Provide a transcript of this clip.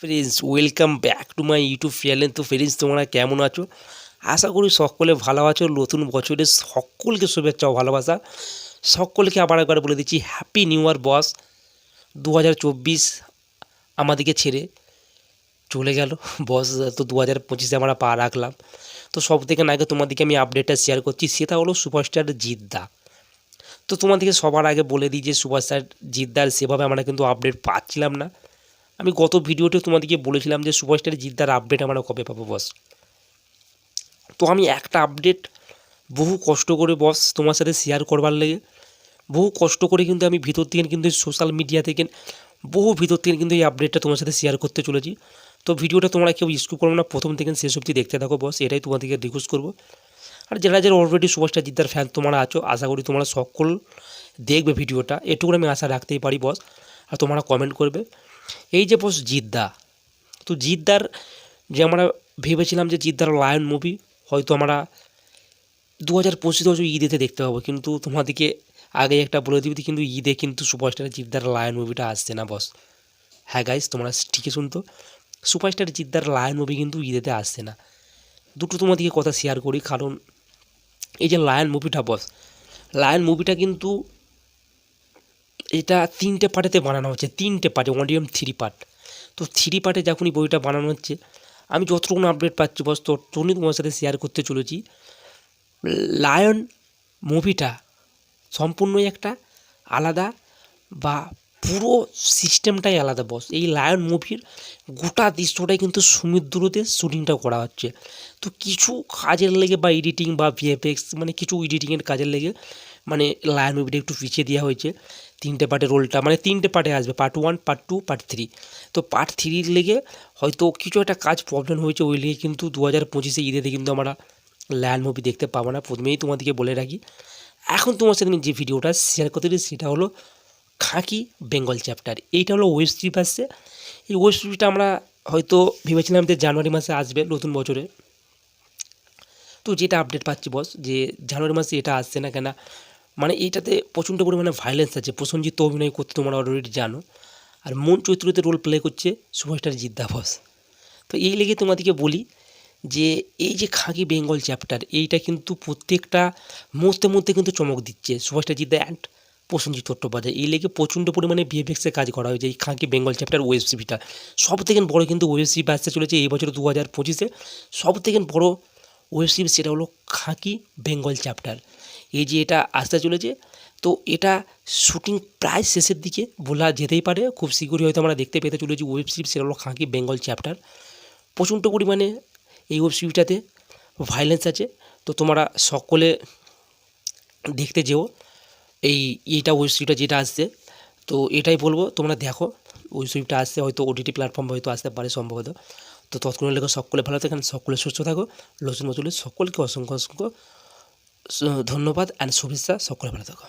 Friends welcome back to my YouTube channel তো friends তোমরা কেমন আছো? আশা করি সকলে ভালো আছো। নতুন বছরে সকলকে শুভেচ্ছা ও ভালোবাসা। সকলকে আবার একবার বলে দিচ্ছি হ্যাপি নিউ ইয়ার বস দু হাজার চব্বিশ আমাদেরকে ছেড়ে চলে গেল। বস তো দু হাজার পঁচিশে আমরা পা রাখলাম। তো সব থেকে আগে তোমাদেরকে আমি আপডেটটা শেয়ার করছি, সেটা হলো সুপারস্টার জিদ্দা। তো তোমাদেরকে সবার আগে বলে দিই যে সুপারস্টার জিদ্দার সেভাবে আমরা কিন্তু আপডেট পাচ্ছিলাম না। আমি গত ভিডিওতে তোমাদেরকে বলেছিলাম যে সুপারস্টার জিদ্দার আপডেট আমরা কবে পাবো বস তো আমি একটা আপডেট বহু কষ্ট করে বস তোমার সাথে শেয়ার করবার লেগে, বহু কষ্ট করে কিন্তু আমি ভিতর থেকে কিন্তু সোশ্যাল মিডিয়া থেকে বহু ভিতর থেকে কিন্তু এই আপডেটটা তোমার সাথে শেয়ার করতে চলেছি। তো ভিডিওটা তোমরা কেউ স্কুপ করব না, প্রথম থেকে শেষ অবধি দেখতে থাকো বস এটাই তোমাদেরকে রিকোয়েস্ট করব। আর যারা যারা অলরেডি সুপারস্টার জিদ্দার ফ্যান তোমরা আছো, আশা করি তোমরা সকল দেখবে ভিডিওটা এটুকু আমি আশা রাখতেই পারি বস আর তোমরা কমেন্ট করবে। এই যে বস জিদ্দা, তো জিদ্দার যে আমরা ভেবেছিলাম যে জিদ্দার লায়ন মুভি হয়তো আমরা দু হাজার পঁচিশে হয়তো ঈদেতে দেখতে পাবো, কিন্তু তোমাদেরকে আগে একটা বলে দিবি কিন্তু ঈদে কিন্তু সুপারস্টার জিদ্দার লায়ন মুভিটা আসছে না বস হ্যাঁ গাইস তোমরা ঠিকই শুনতো। সুপারস্টার জিদ্দার লায়ন মুভি কিন্তু ঈদেতে আসছে না। দুটো তোমাদেরকে কথা শেয়ার করি, কারণ এই যে লায়ন মুভিটা বস লায়ন মুভিটা কিন্তু এটা তিনটে পার্টেতে বানানো হচ্ছে, তিনটে পার্টে অডিয়াম থ্রি পার্ট তো থ্রি পার্টে যখনই বইটা বানানো হচ্ছে, আমি যতটুকু আপডেট পাচ্ছি, বস ততটুকুনি তোমার সাথে শেয়ার করতে চলেছি। লায়ন মুভিটা সম্পূর্ণই একটা আলাদা বা পুরো সিস্টেমটাই আলাদা বস এই লায়ন মুভির গোটা দৃশ্যটাই কিন্তু সমুদ্রতে শ্যুটিংটা করা হচ্ছে। তো কিছু কাজের লেগে বা এডিটিং বা ভিএফএক্স মানে কিছু এডিটিংয়ের কাজের লেগে মানে লায়ন মুভিটা একটু পিছিয়ে দেওয়া হয়েছে। তিনটে পার্টের রোলটা মানে তিনটে পার্টে আসবে part one part two part three তো পার্ট থ্রির লেগে হয়তো কিছু একটা কাজ প্রবলেম হয়েছে, ওই লেগে কিন্তু দু হাজার পঁচিশে ঈদেতে কিন্তু আমরা লায়ন মুভি দেখতে পাবো না। প্রথমেই তোমাদেরকে বলে রাখি। এখন তোমার সাথে আমি যে ভিডিওটা শেয়ার করতে সেটা হলো খাঁকি বেঙ্গল চ্যাপ্টার এইটা হলো ওয়েব স্ট্রিপ আসছে। এই ওয়েব স্ট্রিপটা আমরা হয়তো ভেবেছিলাম যে জানুয়ারি মাসে আসবে নতুন বছরে। তো যেটা আপডেট পাচ্ছি বস যে জানুয়ারি মাসে এটা আসছে না কেন মানে এইটাতে প্রচণ্ড পরিমাণে ভায়োলেন্স আছে। প্রসঞ্জিত অভিনয় করতে তোমরা অলরেডি জানো। আর মন চরিত্রতে রোল প্লে করছে সুভাষটার জিদ্দা বস তো এই লেগে তোমাদেরকে বলি যে এই যে খাঁকি বেঙ্গল চ্যাপ্টার এইটা কিন্তু প্রত্যেকটা মুহূর্তে মধ্যে কিন্তু চমক দিচ্ছে সুভাষটা জিদ্দা অ্যান্ড প্রসেনজিৎ চট্টোপাধ্যায়, এই লেগে প্রচণ্ড পরিমাণে ভিএফএক্সে কাজ করা হয়েছে, এই খাঁকি বেঙ্গল চ্যাপ্টার ওয়েব সিরিজটা সব থেকে বড়ো কিন্তু ওয়েব সিরিজ আসতে চলেছে এই বছর দু হাজার পঁচিশে। সব থেকে বড় ওয়েব সিরিজ সেটা হলো খাঁকি বেঙ্গল চ্যাপ্টার এই যে এটা আসতে চলেছে, তো এটা শুটিং প্রায় শেষের দিকে বলা যেতেই পারে, খুব শীঘ্রই হয়তো আমরা দেখতে পেতে চলেছি ওয়েব সিরিজ সেটা হলো খাঁকি বেঙ্গল চ্যাপ্টার প্রচণ্ড পরিমাণে এই ওয়েব সিরিজটাতে ভায়োলেন্স আছে, তো তোমরা সকলে দেখতে যেও। এই এইটা ওয়েব সিরিজটা যেটা আসছে, তো এটাই বলব, তোমরা দেখো ওয়েব সিরিজটা আসছে, হয়তো ওটিটি প্ল্যাটফর্ম হয়তো আসতে পারে সম্ভবত। তো তৎক্ষণাৎ লেগে সকলে ভালো থাকেন সকলে সুস্থ থাকো লোচন মজুলি সকলকে অসংখ্য অসংখ্য ধন্যবাদ অ্যান্ড শুভেচ্ছা, সকলে ভালো থাকো।